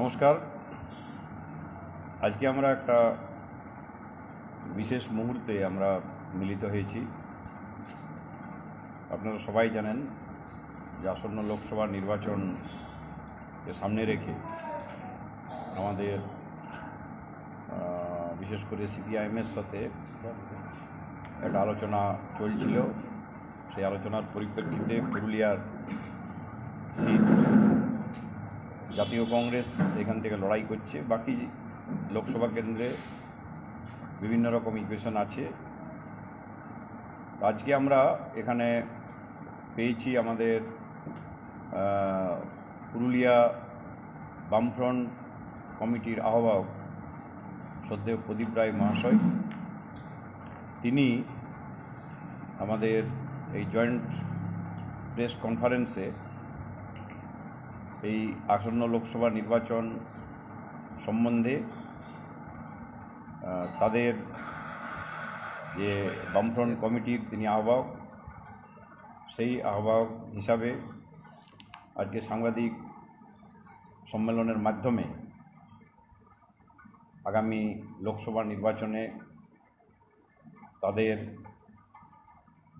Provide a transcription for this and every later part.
নমস্কার। আজকে আমরা একটা বিশেষ মুহূর্তে আমরা মিলিত হয়েছি। আপনারা সবাই জানেন যে আসন্ন লোকসভা নির্বাচনকে সামনে রেখে আমাদের বিশেষ করে সিপিআইএমের সাথে একটা আলোচনা চলছিল। সেই আলোচনার পরিপ্রেক্ষিতে পুরুলিয়ার সিট জাতীয় কংগ্রেস এখান থেকে লড়াই করছে। বাকি লোকসভা কেন্দ্রে বিভিন্ন রকম ইকুয়েশন আছে। আজকে আমরা এখানে পেয়েছি আমাদের পুরুলিয়া বামফ্রন্ট কমিটির আহ্বায়ক শ্রদ্ধেয় প্রদীপ রায় মহাশয়। তিনি আমাদের এই জয়েন্ট প্রেস কনফারেন্সে এই আসন্ন লোকসভা নির্বাচন সম্বন্ধে তাদের যে বামফ্রন্ট কমিটির তিনি আহ্বায়ক, সেই আহ্বায়ক হিসাবে আজকে সাংবাদিক সম্মেলনের মাধ্যমে আগামী লোকসভা নির্বাচনে তাদের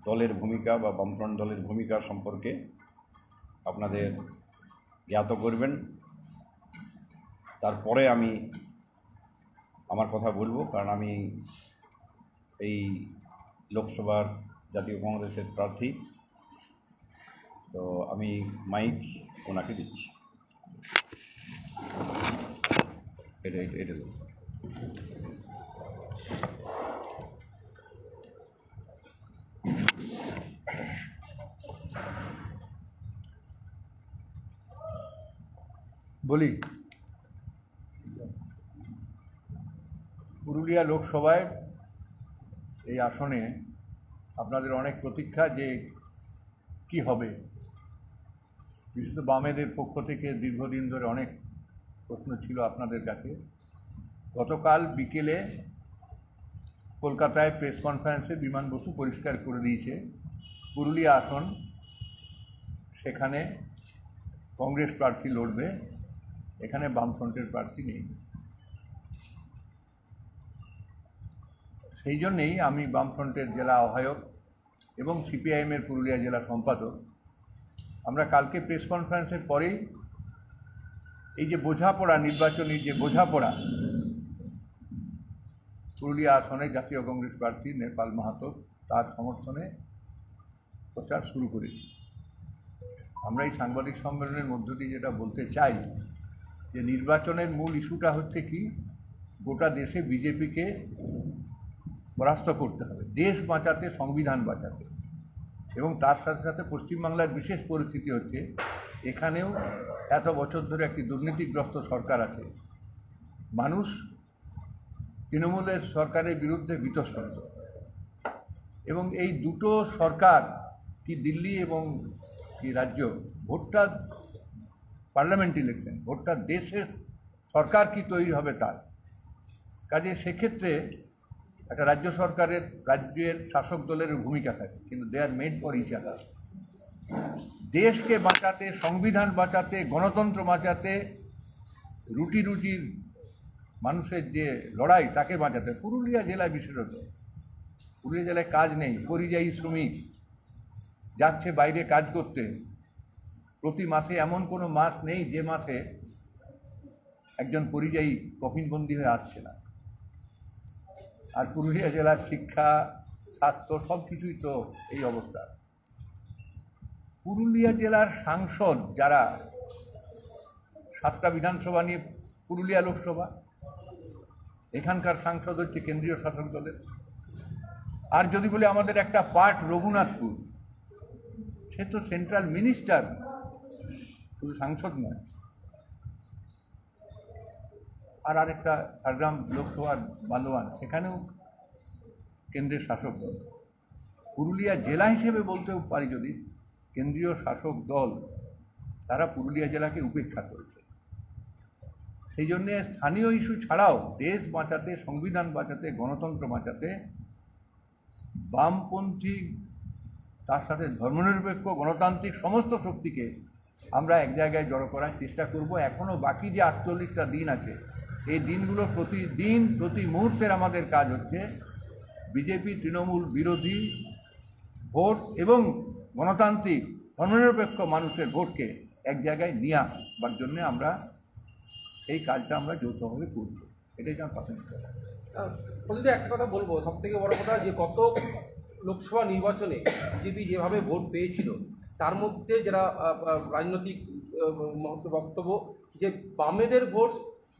দলের ভূমিকা বা বামফ্রন্ট দলের ভূমিকা সম্পর্কে আপনাদের জ্ঞাত করবেন। তারপরে আমি আমার কথা বলব, কারণ আমি এই লোকসভার জাতীয় কংগ্রেসের প্রার্থী। তো আমি মাইক ওনাকে দিচ্ছি। এটা এটা- বলি, পুরুলিয়া লোকসভায় এই আসনে আপনাদের অনেক প্রতীক্ষা যে কি হবে। বিশেষত বামেদের পক্ষ থেকে দীর্ঘদিন ধরে অনেক প্রশ্ন ছিল আপনাদের কাছে। গতকাল বিকেলে কলকাতায় প্রেস কনফারেন্সে বিমান বসু পরিষ্কার করে দিয়েছে পুরুলিয়া আসন। সেখানে কংগ্রেস প্রার্থী লড়বে। এখানে বামফ্রন্টের প্রার্থী নেই। সেই জন্যেই আমি বামফ্রন্টের জেলা আহ্বায়ক এবং সিপিআইএমের পুরুলিয়া জেলা সম্পাদক। আমরা কালকে প্রেস কনফারেন্সের পরেই এই যে বোঝাপড়া, নির্বাচনী যে বোঝাপড়া, পুরুলিয়া আসনে জাতীয় কংগ্রেস প্রার্থী নেপাল মাহাতো তার সমর্থনে প্রচার শুরু করেছি। আমরা এই সাংবাদিক সম্মেলনের মধ্য দিয়ে যেটা বলতে চাই যে নির্বাচনের মূল ইস্যুটা হচ্ছে কি, গোটা দেশে বিজেপিকে পরাস্ত করতে হবে, দেশ বাঁচাতে, সংবিধান বাঁচাতে। এবং তার সাথে সাথে পশ্চিমবাংলার বিশেষ পরিস্থিতি হচ্ছে, এখানেও এত বছর ধরে একটি দুর্নীতিগ্রস্ত সরকার আছে। মানুষ তৃণমূলের সরকারের বিরুদ্ধে বিতস্পন্দ এবং এই দুটো সরকার, কি দিল্লি এবং কি রাজ্য, ভোটটা পার্লামেন্ট ইলেকশন, ভোটটা দেশের সরকার কি তৈরি হবে তার। কাজে সেক্ষেত্রে একটা রাজ্য সরকারের, রাজ্যের শাসক দলের ভূমিকা থাকে, কিন্তু they are made for each other. দেশকে বাঁচাতে, সংবিধান বাঁচাতে, গণতন্ত্র বাঁচাতে, রুটি রুটির মানুষের যে লড়াই, তাকে বাঁচাতে। পুরুলিয়া জেলায় বিশেষত, পুরুলিয়া জেলায় কাজ নেই, পরিযায়ী শ্রমিক যাচ্ছে বাইরে কাজ করতে। প্রতি মাসে এমন কোনো মাস নেই যে মাসে একজন পরিযায়ী কফিনবন্দি হয়ে আসছে না। আর পুরুলিয়া জেলার শিক্ষা, স্বাস্থ্য সব কিছুই তো এই অবস্থা। পুরুলিয়া জেলার সাংসদ যারা, সাতটা বিধানসভা নিয়ে পুরুলিয়া লোকসভা, এখানকার সাংসদ হচ্ছে কেন্দ্রীয় শাসক দলের। আর যদি বলি আমাদের একটা পার্ট রঘুনাথপুর, সে তো সেন্ট্রাল মিনিস্টার। শুধু সাংসদ নয়, আর আরেকটা ঝাড়গ্রাম লোকসভার বান্দোয়ান সেখানেও কেন্দ্রের শাসক দল। পুরুলিয়া জেলা হিসেবে বলতেও পারি যদি কেন্দ্রীয় শাসক দল, তারা পুরুলিয়া জেলাকে উপেক্ষা করেছে। সেই জন্যে স্থানীয় ইস্যু ছাড়াও দেশ বাঁচাতে, সংবিধান বাঁচাতে, গণতন্ত্র বাঁচাতে, বামপন্থী, তার সাথে ধর্মনিরপেক্ষ, গণতান্ত্রিক সমস্ত শক্তিকে আমরা এক জায়গায় জড়ো করার চেষ্টা করব। এখনও বাকি যে আটচল্লিশটা দিন আছে, এই দিনগুলো প্রতিদিন, প্রতি মুহূর্তের আমাদের কাজ হচ্ছে বিজেপি, তৃণমূল বিরোধী ভোট এবং গণতান্ত্রিক ধর্মনিরপেক্ষ মানুষের ভোটকে এক জায়গায় নিয়ে আসবার জন্য আমরা এই কাজটা আমরা যৌথভাবে করব। এটাই আমার প্রাথমিক কথা একটা কথা বলব। সব থেকে বড় কথা যে গত লোকসভা নির্বাচনে বিজেপি যেভাবে ভোট পেয়েছিল তার মধ্যে যারা রাজনৈতিক বক্তব্য, যে বামেদের ভোট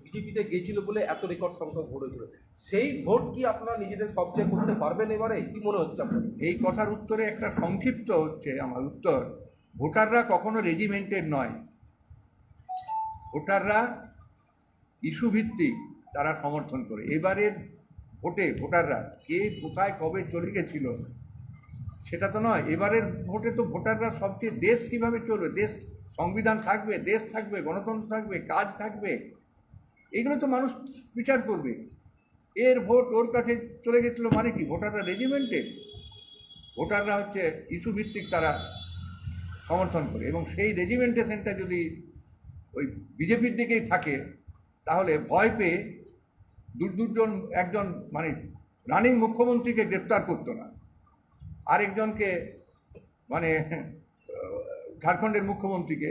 বিজেপিতে গেছিল বলে এত রেকর্ড সংখ্যক ভোট হয়েছিল, সেই ভোট কি আপনারা নিজেদের কবজা করতে পারবেন এবারে? কি মনে হচ্ছে আপনার এই কথার উত্তরে একটা সংক্ষিপ্ত হচ্ছে আমার উত্তর। ভোটাররা কখনো রেজিমেন্টেড নয়। ভোটাররা ইস্যু ভিত্তিক তারা সমর্থন করে। এবারের ভোটে ভোটাররা কে কোথায় কবে চলে গেছিল সেটা তো নয়। এবারের ভোটে তো ভোটাররা সবচেয়ে দেশ কীভাবে চলবে? দেশ সংবিধান থাকবে, দেশ থাকবে, গণতন্ত্র থাকবে, কাজ থাকবে। এগুলো তো মানুষ বিচার করবে। এর ভোট ওর কাছে চলে গেছিল মানে কি? ভোটাররা রেজিমেন্টেড ভোটাররা হচ্ছে ইস্যু ভিত্তিক তারা সমর্থন করে। এবং সেই রেজিমেন্টেশনটা যদি ওই বিজেপির দিকেই থাকে, তাহলে ভয় পেয়ে দু দুজন একজন মানে রানিং মুখ্যমন্ত্রীকে গ্রেপ্তার করতো না। আরেকজনকে মানে ঝাড়খণ্ডের মুখ্যমন্ত্রীকে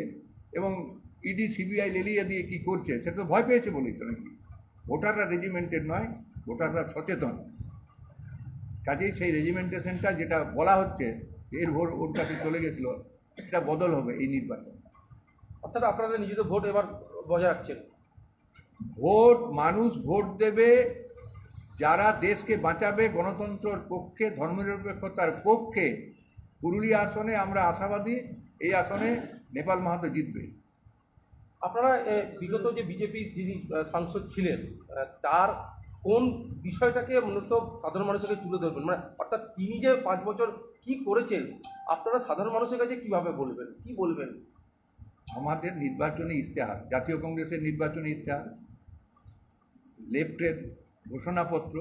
এবং ইডি সিবিআই লেলিয়ে দিয়ে কি করছে সেটা তো ভয় পেয়েছে বলেই তো নাকি। ভোটাররা রেজিমেন্টেড নয় ভোটাররা সচেতন। কাজেই সেই রেজিমেন্টেশনটা যেটা বলা হচ্ছে এর ভোর ওর কাছে চলে গেছিল এটা বদল হবে এই নির্বাচন। অর্থাৎ আপনাদের নিজেদের ভোট এবার বজায় রাখছেন। ভোট মানুষ ভোট দেবে যারা দেশকে বাঁচাবে গণতন্ত্রের পক্ষে ধর্মনিরপেক্ষতার পক্ষে পুরুলিয়া আসনে আমরা আশাবাদী এই আসনে নেপাল মাহাতো জিতবে। আপনারা বিগত যে বিজেপি যিনি সাংসদ ছিলেন তার কোন বিষয়টাকে মূলত সাধারণ মানুষের কাছে তুলে ধরবেন? মানে অর্থাৎ তিনি যে পাঁচ বছর কি করেছেন আপনারা সাধারণ মানুষের কাছে কীভাবে বলবেন? কি বলবেন? আমাদের নির্বাচনী ইশতেহার জাতীয় কংগ্রেসের নির্বাচনী ইশতেহার লেফটের ঘোষণাপত্র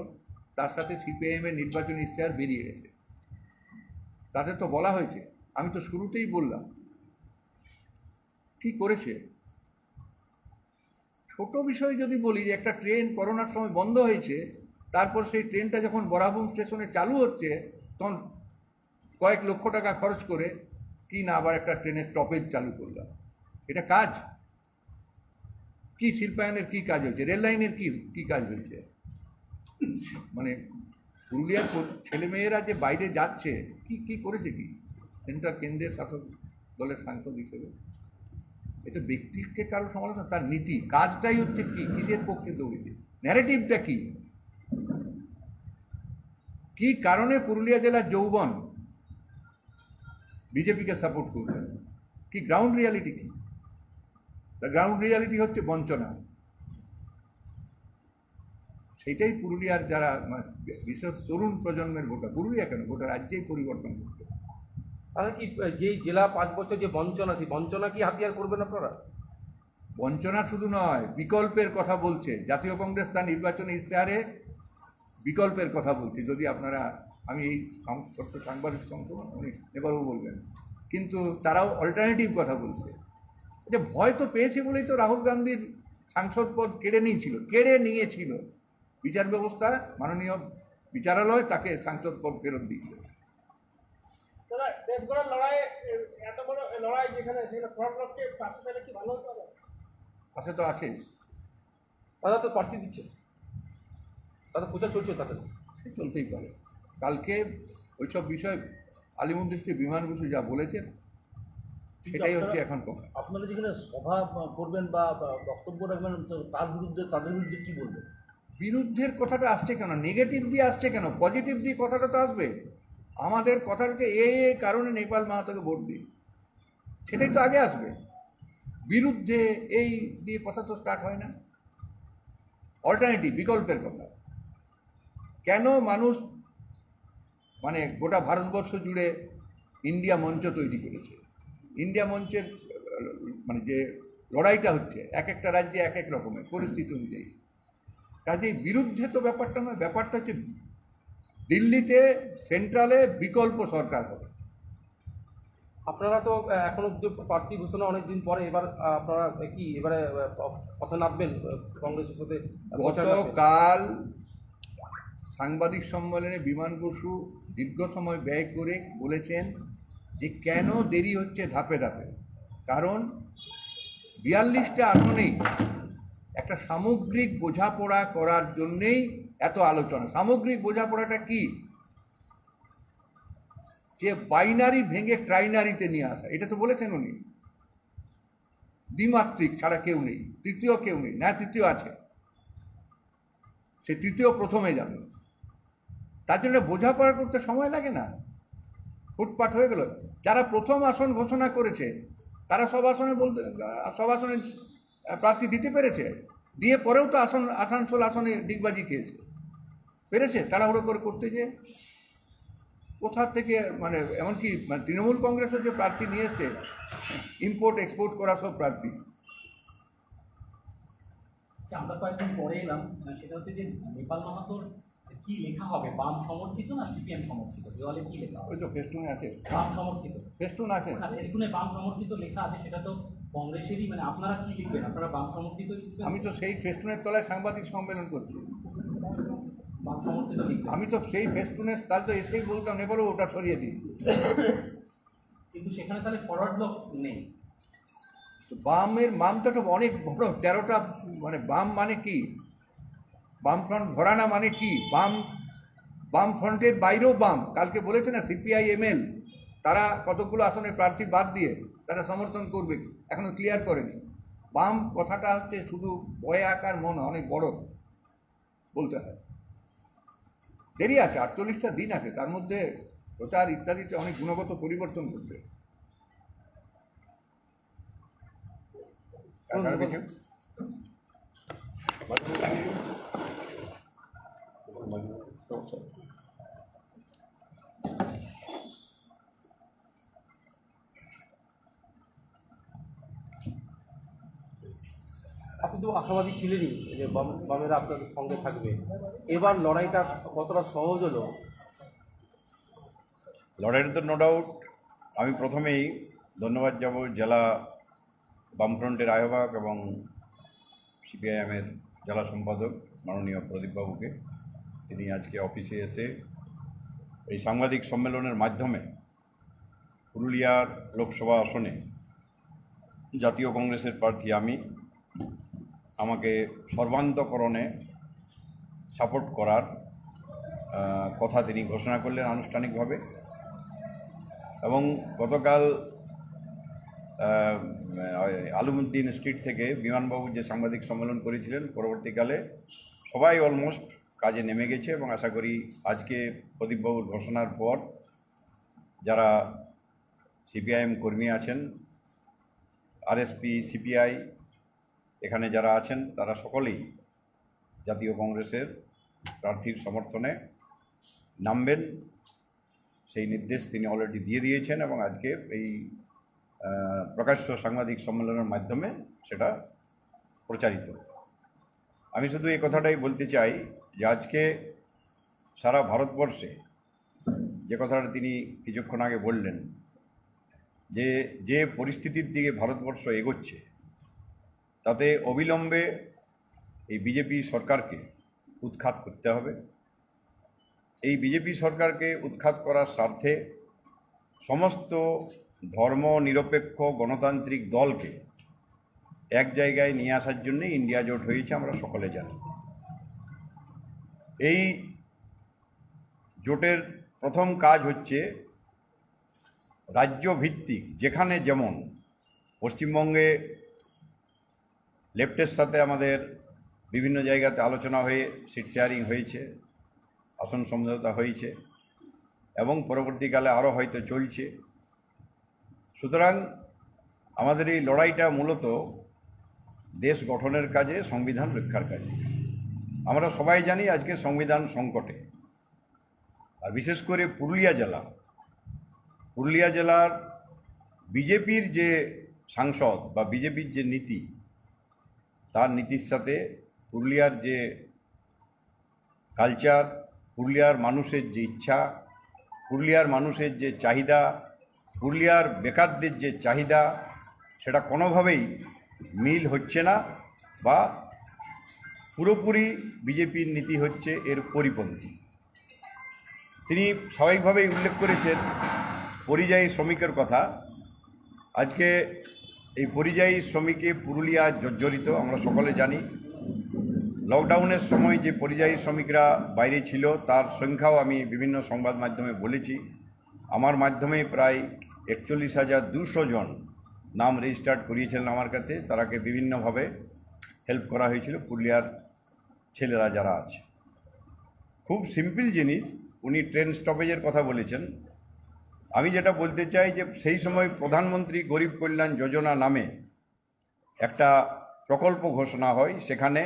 তার সাথে সিপিআইএমের নির্বাচনী ইশতেহার বেরিয়ে গেছে। তাতে তো বলা হয়েছে, আমি তো শুরুতেই বললাম, কি করেছে? ছোট বিষয় যদি বলি যে একটা ট্রেন করোনার সময় বন্ধ হয়েছে, তারপর সেই ট্রেনটা যখন বরাবুম স্টেশনে চালু হচ্ছে, তখন কয়েক লক্ষ টাকা খরচ করে কি না আবার একটা ট্রেনের স্টপেজ চালু করলাম। এটা কাজ? কি শিল্পায়নের কি কাজ হয়েছে? রেল লাইনের কি কি কাজ হয়েছে? মানে পুরুলিয়ার ছেলেমেয়েরা যে বাইরে যাচ্ছে, কি কি করেছে কি? সেন্ট্রাল কেন্দ্রের শাসক দলের সাংসদ হিসেবে? এটা ব্যক্তিকে কারও সমালোচনা? তার নীতি, কাজটাই হচ্ছে কি? কিসের পক্ষে দৌড়েছে? ন্যারেটিভটা কি? কি কারণে পুরুলিয়া জেলার যৌবন বিজেপিকে সাপোর্ট করবে? কি গ্রাউন্ড রিয়ালিটি কি? গ্রাউন্ড রিয়ালিটি হচ্ছে বঞ্চনা। সেইটাই পুরুলিয়ার যারা বিশেষ তরুণ প্রজন্মের ভোটার পুরুলিয়া কেন? গোটা রাজ্যেই পরিবর্তন করতে তাহলে কি যেই জেলা পাঁচ বছর যে বঞ্চনা সেই বঞ্চনা কি হাতিয়ার করবেন আপনারা? বঞ্চনা শুধু নয় বিকল্পের কথা বলছে। জাতীয় কংগ্রেস তার নির্বাচনী ইশতেহারে বিকল্পের কথা বলছে। যদি আপনারা আমি এই সাংবাদিক সংশোধন উনি নেপালও বলবেন। কিন্তু তারাও অল্টারনেটিভ কথা বলছে। যে ভয় তো পেয়েছে বলেই তো রাহুল গান্ধীর সাংসদ পদ কেড়ে নিয়েছিল কেড়ে নিয়েছিল। বিচার ব্যবস্থা মাননীয় বিচারালয় তাকে সাংসদ পদ ফেরত দিয়েছে। পাশে পেলে কি ভালো হতো না? পাশে তো আছে দাদা তো প্রার্থী দিচ্ছে। দাদা প্রচার চলছে তাদের সে চলতেই পারে। কালকে ওইসব বিষয় আলিমুদ্দিস্টি বিমান বসু যা বলেছেন সেটাই হচ্ছে এখন কথা। আপনারা যেখানে সভা করবেন বা বা বক্তব্য রাখবেন তার বিরুদ্ধে তাদের বিরুদ্ধে কি বলবেন? বিরুদ্ধের কথাটা আসছে কেন? নেগেটিভ দিয়ে আসছে কেন? পজিটিভ দিয়ে কথাটা তো আসবে। আমাদের কথাটাকে এ এ কারণে নেপাল মাহাতোকে ভোট দিই সেটাই তো আগে আসবে। বিরুদ্ধে এই দিয়ে কথা তো স্টার্ট হয় না। অল্টারনেটিভ বিকল্পের কথা। কেন মানুষ মানে গোটা ভারতবর্ষ জুড়ে ইন্ডিয়া মঞ্চ তৈরি করেছে? ইন্ডিয়া মঞ্চের মানে যে লড়াইটা হচ্ছে, এক একটা রাজ্যে এক এক রকমের পরিস্থিতি অনুযায়ী। কাজেই বিরুদ্ধে তো ব্যাপারটা নয় ব্যাপারটা হচ্ছে দিল্লিতে সেন্ট্রালে বিকল্প সরকার হবে। আপনারা তো এখনও অব্দি প্রার্থী ঘোষণা অনেকদিন পরে এবার আপনারা কি এবারে কথা নামবেন কংগ্রেসের সাথে? গতকাল সাংবাদিক সম্মেলনে বিমান বসু দীর্ঘ সময় ব্যয় করে বলেছেন যে কেন দেরি হচ্ছে ধাপে ধাপে। কারণ বিয়াল্লিশটা আসনেই একটা সামগ্রিক বোঝাপড়া করার জন্যেই এত আলোচনা। সামগ্রিক বোঝাপড়াটা কি? যে বাইনারি ভেঙে ট্রাইনারিতে নিয়ে আসা। এটা তো বলেছেন উনি। দ্বিমাত্রিক ছাড়া কেউ নেই। তৃতীয় কেউ নেই। না, তৃতীয় আছে। সে তৃতীয় প্রথমে যাবে। তার জন্য বোঝাপড়া করতে সময় লাগে না। ফুটপাট হয়ে গেল। যারা প্রথম আসন ঘোষণা করেছে, তারা সব আসনে বলতে সব আসনে প্রার্থী দিতে পেরেছে। দিয়ে পরেও তো আসন আসানসোল আসনে ডিগবাজি খেয়েছে পেরেছে? তাড়াহুড়ো করে করতে যে কোথা থেকে মানে এমনকি মানে তৃণমূল কংগ্রেসের যে প্রার্থী নিয়ে এসছে ইম্পোর্ট এক্সপোর্ট করা সব প্রার্থী। আচ্ছা, আমরা কয়েকদিন পরে এলাম সেটা হচ্ছে যে নেপাল মাহাতোর কি লেখা হবে? বাম সমর্থিত না সিপিএম সমর্থিত? দেওয়ালে কি লেখা ওই তো ফেস্টুনে আছে। বাম সমর্থিত। ফেস্টুন আছে। ফেস্টুনে বাম সমর্থিত লেখা আছে সেটা তো কংগ্রেসেরই মানে আপনারা কি লিখবেন? আপনারা বাম সমর্থিত লিখবেন? আমি তো সেই ফেস্টুনের তলায় সাংবাদিক সম্মেলন করছি। বাম সমর্থিত লিখবেন? আমি তো সেই ফেস্টুনের তাহলে তো এসেই বলতাম নেপালও ওটা সরিয়ে দিই। কিন্তু সেখানে তাহলে ফরওয়ার্ড ব্লক নেই। বামের বামটা তো অনেক বড় তেরোটা মানে বাম মানে কি? বাম ফ্রন্ট ঘরানা মানে কি? বাম বাম ফ্রন্টের বাইরেও বাম। কালকে বলেছে না সিপিআই এমএল তারা কতগুলো আসনে প্রার্থী বাদ দিয়ে তারা সমর্থন করবে এখনও ক্লিয়ার করেনি। বাম কথাটা হচ্ছে শুধু বয়ে আকার মন অনেক বড় বলতে হয়। দেরি আছে আটচল্লিশটা দিন আছে তার মধ্যে প্রচার ইত্যাদিতে অনেক গুণগত পরিবর্তন করবে আর কারও কিছু? আপনি তো আশাবাদী ছিলেনই যে বাম, বামেরা আপনাদের সঙ্গে থাকবে এবার লড়াইটা কতটা সহজ হলো লড়াইটা তো নো ডাউট আমি প্রথমেই ধন্যবাদ যাব জেলা বামফ্রন্টের আহ্বায়ক এবং সিপিআইএমের জেলা সম্পাদক মাননীয় প্রদীপবাবুকে তিনি আজকে অফিসে এসে এই সাংবাদিক সম্মেলনের মাধ্যমে পুরুলিয়ার লোকসভা আসনে জাতীয় কংগ্রেসের প্রার্থী আমি আমাকে সর্বান্তকরণে সাপোর্ট করার কথা তিনি ঘোষণা করলেন আনুষ্ঠানিকভাবে। এবং গতকাল আহ, আলমউদ্দিন স্ট্রিট থেকে বিমানবাবু যে সাংবাদিক সম্মেলন করেছিলেন পরবর্তীকালে সবাই অলমোস্ট কাজে নেমে গেছে এবং আশা করি আজকে প্রদীপবাবুর ঘোষণার পর যারা সিপিআইএম কর্মী আছেন আরএসপি সিপিআই এখানে যারা আছেন, তারা সকলেই জাতীয় কংগ্রেসের প্রার্থীর সমর্থনে নামবেন। সেই নির্দেশ তিনি অলরেডি দিয়ে দিয়েছেন এবং আজকে এই প্রকাশ্য সাংবাদিক সম্মেলনের মাধ্যমে সেটা প্রচারিত। আমি শুধু এই কথাটাই বলতে চাই যে আজকে সারা ভারতবর্ষে যে কথাটা তিনি কিছুক্ষণ আগে বললেন, যে যে পরিস্থিতির দিকে ভারতবর্ষ এগোচ্ছে তাতে অবিলম্বে এই বিজেপি সরকারকে উৎখাত করতে হবে। এই বিজেপি সরকারকে উৎখাত করার স্বার্থে সমস্ত ধর্ম নিরপেক্ষ গণতান্ত্রিক দলকে এক জায়গায় নিয়ে আসার জন্য ইন্ডিয়া জোট হয়েছে, আমরা সকলে জানি। এই জোটের প্রথম কাজ হচ্ছে রাজ্য ভিত্তিক যেখানে যেমন পশ্চিমবঙ্গে লেফটের সাথে আমাদের বিভিন্ন জায়গাতে আলোচনা হয়ে সিট শেয়ারিং হয়েছে, আসন সমঝোতা হয়েছে, এবং পরবর্তীকালে আরও হয়তো চলছে। সুতরাং আমাদের এই লড়াইটা মূলত দেশ গঠনের কাজে, সংবিধান রক্ষার কাজে। আমরা সবাই জানি আজকে সংবিধান সংকটে। আর বিশেষ করে পুরুলিয়া জেলা। পুরুলিয়া জেলার বিজেপির যে সাংসদ বা বিজেপির যে নীতি তার নীতির সাথে পুরুলিয়ার যে কালচার পুরুলিয়ার মানুষের যে ইচ্ছা, পুরুলিয়ার মানুষের যে চাহিদা, পুরুলিয়ার বেকারদের যে চাহিদা, সেটা কোনোভাবেই মিল হচ্ছে না বা পুরোপুরি বিজেপির নীতি হচ্ছে এর পরিপন্থী। তিনি স্বাভাবিকভাবেই উল্লেখ করেছেন, পরিযায়ী শ্রমিকের কথা। আজকে এই পরিযায়ী শ্রমিকে পুরুলিয়া জর্জরিত, আমরা সকলে জানি। লকডাউনের সময় যে পরিযায়ী শ্রমিকরা বাইরে ছিল, তার সংখ্যাও আমি বিভিন্ন সংবাদ মাধ্যমে বলেছি। আমার মাধ্যমে প্রায় একচল্লিশ হাজার দুশো জন নাম রেজিস্টার্ড করিয়েছিলেন আমার কাছে। তারাকে বিভিন্নভাবে হেল্প করা হয়েছিল, পুরুলিয়ার ছেলেরা যারা আছে। খুব সিম্পল জিনিস, উনি ট্রেন স্টপেজের কথা বলেছেন। আমি যেটা বলতে চাই যে সেই সময় প্রধানমন্ত্রী গরিব কল্যাণ যোজনা নামে একটা প্রকল্প ঘোষণা হয়, সেখানে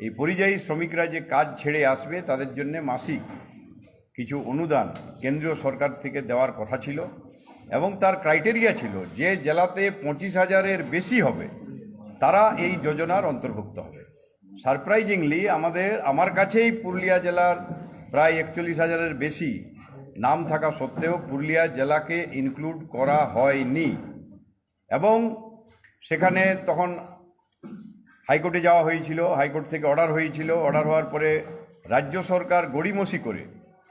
এই পরিযায়ী শ্রমিকরা যে কাজ ছেড়ে আসবে, তাদের জন্য মাসিক কিছু অনুদান কেন্দ্রীয় সরকার থেকে দেওয়ার কথা ছিল এবং তার ক্রাইটেরিয়া ছিল যে জেলাতে পঁচিশ হাজারের বেশি হবে, তারা এই যোজনার অন্তর্ভুক্ত হবে। সারপ্রাইজিংলি আমাদের, আমার কাছেই পুরুলিয়া জেলার প্রায় একচল্লিশ হাজারের বেশি নাম থাকা সত্ত্বেও পুরুলিয়া জেলাকে ইনক্লুড করা হয়নি। এবং সেখানে তখন হাইকোর্টে যাওয়া হয়েছিল, হাইকোর্ট থেকে অর্ডার হয়েছিল। অর্ডার হওয়ার পরে রাজ্য সরকার গড়িমসি করে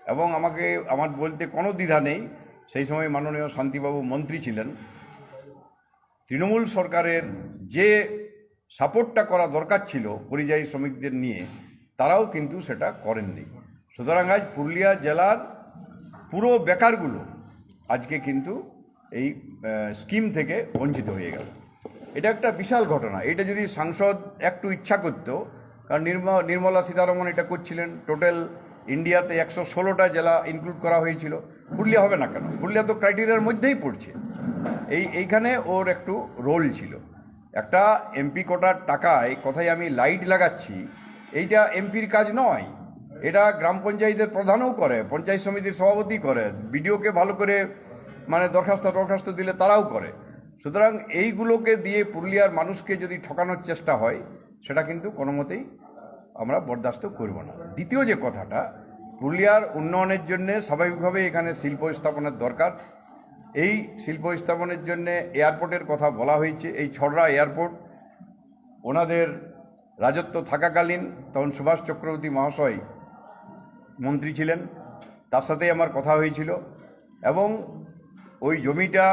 এবং আমাকে, আমার বলতে কোনো দ্বিধা নেই। সেই সময় মাননীয় শান্তিবাবু মন্ত্রী ছিলেন। তৃণমূল সরকারের যে সাপোর্টটা করা দরকার ছিল পরিযায়ী শ্রমিকদের নিয়ে, তারাও কিন্তু সেটা করেননি। সুতরাং আজ পুরুলিয়া জেলার পুরো বেকারগুলো আজকে কিন্তু এই স্কিম থেকে বঞ্চিত হয়ে গেল। এটা একটা বিশাল ঘটনা। এটা যদি সাংসদ একটু ইচ্ছা করতো, কারণ নির্ম- নির্মলা সীতারমন এটা করছিলেন টোটাল ইন্ডিয়াতে একশো ষোলোটা জেলা ইনক্লুড করা হয়েছিল। পুরুলিয়া হবে না কেন? পুরুলিয়া তো ক্রাইটেরিয়ার মধ্যেই পড়ছে। এই, এইখানে ওর একটু রোল ছিল। একটা এমপি কোটার টাকায়, কথায় আমি লাইট লাগাচ্ছি, এইটা এমপির কাজ নয়। এটা গ্রাম পঞ্চায়েতের প্রধানও করে, পঞ্চায়েত সমিতির সভাপতি করে, বিডিওকে ভালো করে মানে দরখাস্ত দরখাস্ত দিলে তারাও করে। সুতরাং এইগুলোকে দিয়ে পুরুলিয়ার মানুষকে যদি ঠকানোর চেষ্টা হয়, সেটা কিন্তু কোনো মতেই আমরা বরদাস্ত করব না। দ্বিতীয় যে কথাটা, পুরুলিয়ার উন্নয়নের জন্য স্বাভাবিকভাবে এখানে শিল্প স্থাপনের দরকার। এই শিল্প স্থাপনের জন্য এয়ারপোর্টের কথা বলা হয়েছে, এই ছড়রা এয়ারপোর্ট। ওনাদের রাজত্ব থাকাকালীন তখন সুভাষ চক্রবর্তী মহাশয় মন্ত্রী ছিলেন, তার সাথেই আমার কথা হয়েছিল। এবং ওই জমিটা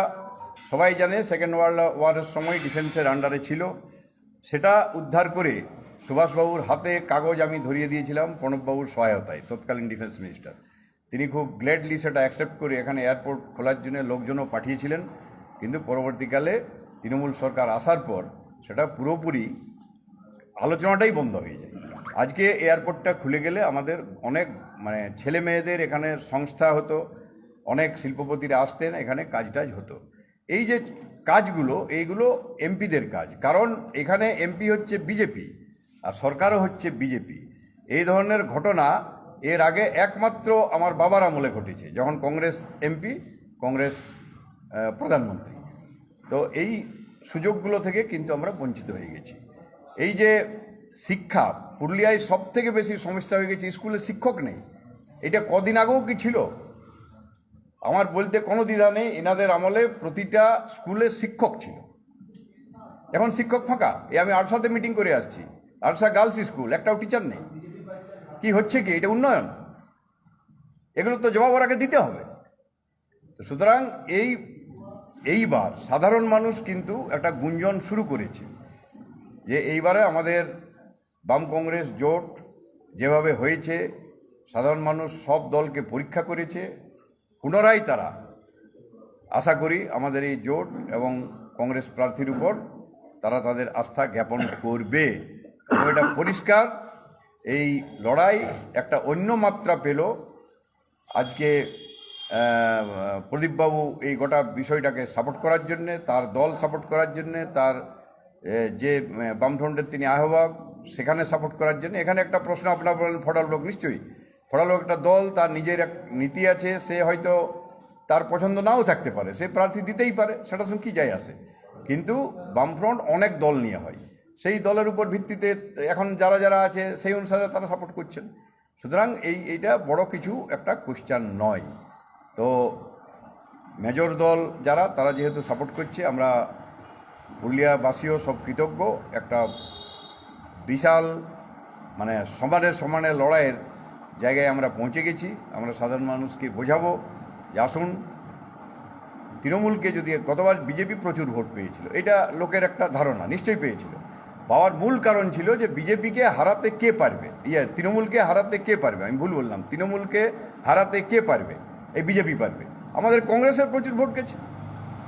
সবাই জানে সেকেন্ড ওয়ার্ল্ড ওয়ারের সময় ডিফেন্সের আন্ডারে ছিল। সেটা উদ্ধার করে সুভাষবাবুর হাতে কাগজ আমি ধরিয়ে দিয়েছিলাম প্রণববাবুর সহায়তায়, তৎকালীন ডিফেন্স মিনিস্টার তিনি খুব গ্ল্যাডলি সেটা অ্যাকসেপ্ট করে এখানে এয়ারপোর্ট খোলার জন্য লোকজনও পাঠিয়েছিলেন। কিন্তু পরবর্তীকালে তৃণমূল সরকার আসার পর সেটা পুরোপুরি আলোচনাটাই বন্ধ হয়ে যায়। আজকে এয়ারপোর্টটা খুলে গেলে আমাদের অনেক মানে ছেলে মেয়েদের এখানে সংস্থা হতো, অনেক শিল্পপতিরা আসতেন, এখানে কাজ টাজ হতো। এই যে কাজগুলো, এইগুলো এমপিদের কাজ। কারণ এখানে এমপি হচ্ছে বিজেপি, আর সরকারও হচ্ছে বিজেপি। এই ধরনের ঘটনা এর আগে একমাত্র আমার বাবার আমলে ঘটেছে, যখন কংগ্রেস এমপি, কংগ্রেস প্রধানমন্ত্রী। তো এই সুযোগগুলো থেকে কিন্তু আমরা বঞ্চিত হয়ে গেছি। এই যে শিক্ষা পুরুলিয়ায় সব থেকে বেশি সমস্যা হয়ে গেছে স্কুলে শিক্ষক নেই। এটা কদিন আগেও কি ছিল? আমার বলতে কোনো দ্বিধা নেই, এনাদের আমলে প্রতিটা স্কুলে শিক্ষক ছিল। এখন শিক্ষক ফাঁকা? এ আমি আরসাতে মিটিং করে আসছি। আরসা গার্লস স্কুল একটাও টিচার নেই। কি হচ্ছে কি? এটা উন্নয়ন। এগুলো তো জবাব আগে দিতে হবে। সুতরাং এই, এইবার সাধারণ মানুষ কিন্তু একটা গুঞ্জন শুরু করেছে যে এইবারে আমাদের বাম কংগ্রেস জোট যেভাবে হয়েছে, সাধারণ মানুষ সব দলকে পরীক্ষা করেছে, পুনরায় তারা, আশা করি আমাদের এই জোট এবং কংগ্রেস প্রার্থীর উপর তারা তাদের আস্থা জ্ঞাপন করবে। এটা পরিষ্কার, এই লড়াই একটা অন্য মাত্রা পেল। আজকে প্রদীপবাবু এই গোটা বিষয়টাকে সাপোর্ট করার জন্যে, তার দল সাপোর্ট করার জন্যে, তার যে বামফ্রন্টের তিনি আহ্বায়ক সেখানে সাপোর্ট করার জন্য। এখানে একটা প্রশ্ন আপনার বলেন ফডাল নিশ্চয়ই। ফডাল একটা দল, তার নিজের এক নীতি আছে, সে হয়তো তার পছন্দ নাও থাকতে পারে, সে প্রার্থী দিতেই পারে, সেটা সঙ্গে কী যায় আসে। কিন্তু বামফ্রন্ট অনেক দল নিয়ে হয়। সেই দলের উপর ভিত্তিতে এখন যারা যারা আছে, সেই অনুসারে তারা সাপোর্ট করছেন। সুতরাং এই, এইটা বড় কিছু একটা কোশ্চান নয়। তো মেজর দল যারা, তারা যেহেতু সাপোর্ট করছে, আমরা পুরুলিয়াবাসীও সব কৃতজ্ঞ। একটা বিশাল মানে সমানের সমানে লড়াইয়ের জায়গায় আমরা পৌঁছে গেছি। আমরা সাধারণ মানুষকে বোঝাবো যে আসুন, তৃণমূলকে যদি গতবার বিজেপি প্রচুর ভোট পেয়েছিল, এটা লোকের একটা ধারণা, নিশ্চয়ই পেয়েছিল। পাওয়ার মূল কারণ ছিল যে বিজেপিকে হারাতে কে পারবে? ইয়ে তৃণমূলকে হারাতে কে পারবে? আমি ভুল বললাম, তৃণমূলকে হারাতে কে পারবে? এই বিজেপি পারবে। আমাদের কংগ্রেসের প্রচুর ভোট গেছে।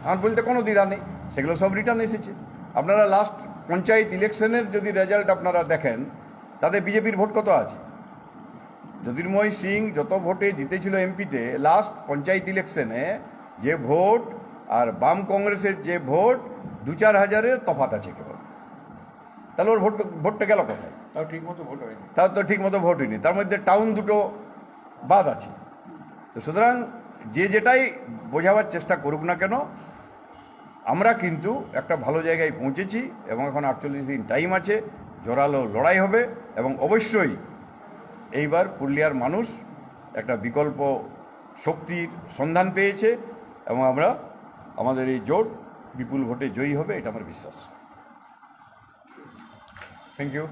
আমার বলতে কোনো দ্বিধা নেই, সেগুলো সব রিটার্ন এসেছে। আপনারা লাস্ট পঞ্চায়েত ইলেকশনের যদি রেজাল্ট আপনারা দেখেন তাতে বিজেপির ভোট কত আছে? জ্যোতির্ময় সিং যত ভোটে জিতেছিল এমপিতে লাস্ট পঞ্চায়েত ইলেকশনে যে ভোট আর বাম কংগ্রেসের যে ভোট দু চার হাজারের তফাত আছে কেবল। তাহলে ওর ভোট ভোটটা গেল কোথায়? তাও ঠিক মতো ভোট হয়নি। তার তো ঠিক মতো ভোট হয়নি। তার মধ্যে টাউন দুটো বাদ আছে। তো সুতরাং যে যেটাই বোঝাবার চেষ্টা করুক না কেন আমরা কিন্তু একটা ভালো জায়গায় পৌঁছেছি এবং এখন আটচল্লিশ দিন টাইম আছে, জোরালো লড়াই হবে এবং অবশ্যই এইবার পুরুলিয়ার মানুষ একটা বিকল্প শক্তির সন্ধান পেয়েছে এবং আমরা আমাদের এই জোট বিপুল ভোটে জয়ী হবে, এটা আমার বিশ্বাস। Thank you